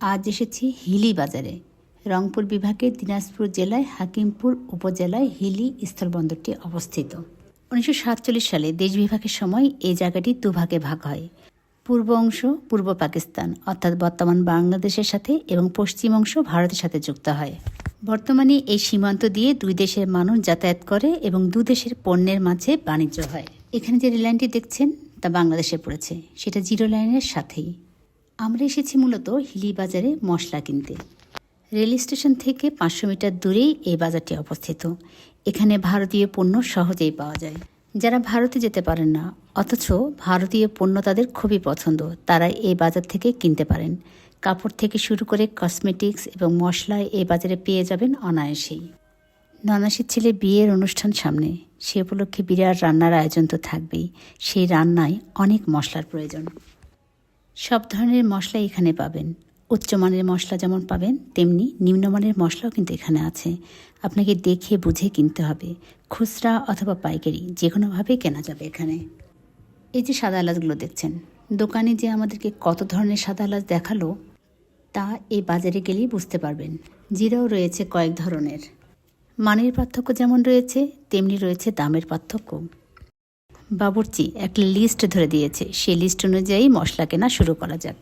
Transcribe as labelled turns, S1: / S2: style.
S1: আজ এসেছি হিলি বাজারে। রংপুর বিভাগের দিনাজপুর জেলায় হাকিমপুর উপজেলায় হিলি স্থলবন্দরটি অবস্থিত। উনিশশো সাতচল্লিশ সালে দেশ বিভাগের সময় এই জায়গাটি দুভাগে ভাগ হয়। পূর্ব অংশ পূর্ব পাকিস্তান, অর্থাৎ বর্তমান বাংলাদেশের সাথে এবং পশ্চিম অংশ ভারতের সাথে যুক্ত হয়। বর্তমানে এই সীমান্ত দিয়ে দুই দেশের মানুষ যাতায়াত করে এবং দু দেশের পণ্যের মাঝে বাণিজ্য হয়। এখানে যে রেললাইনটি দেখছেন তা বাংলাদেশে পড়েছে। সেটা জিরো লাইনের সাথেই। আমরা এসেছি মূলত হিলি বাজারে মশলা কিনতে। রেল স্টেশন থেকে পাঁচশো মিটার দূরেই এই বাজারটি অবস্থিত। এখানে ভারতীয় পণ্য সহজেই পাওয়া যায়। যারা ভারতে যেতে পারেন না, অথচ ভারতীয় পণ্য তাদের খুবই পছন্দ, তারা এই বাজার থেকে কিনতে পারেন। কাপড় থেকে শুরু করে কসমেটিক্স এবং মশলা এই বাজারে পেয়ে যাবেন অনায়াসেই। ননাসির ছেলে বিয়ের অনুষ্ঠান সামনে, সে উপলক্ষে বিরাট রান্নার আয়োজন তো থাকবেই। সেই রান্নায় অনেক মশলার প্রয়োজন। সব ধরনের মশলা এখানে পাবেন। উচ্চমানের মশলা যেমন পাবেন, তেমনি নিম্নমানের মশলাও কিন্তু এখানে আছে। আপনাকে দেখে বুঝে কিনতে হবে। খুচরা অথবা পাইকারি যে কোনোভাবেই কেনা যাবে এখানে। এই যে সাদা এলাচগুলো দেখছেন, দোকানে যে আমাদেরকে কত ধরনের সাদা এলাচ দেখাল, তা এই বাজারে গেলেই বুঝতে পারবেন। জিরাও রয়েছে কয়েক ধরনের। মানের পার্থক্য যেমন রয়েছে, তেমনি রয়েছে দামের পার্থক্য। বাবুর্চি একটা লিস্ট ধরে দিয়েছে। সেই লিস্ট অনুযায়ী মশলা কেনা শুরু করা যাক।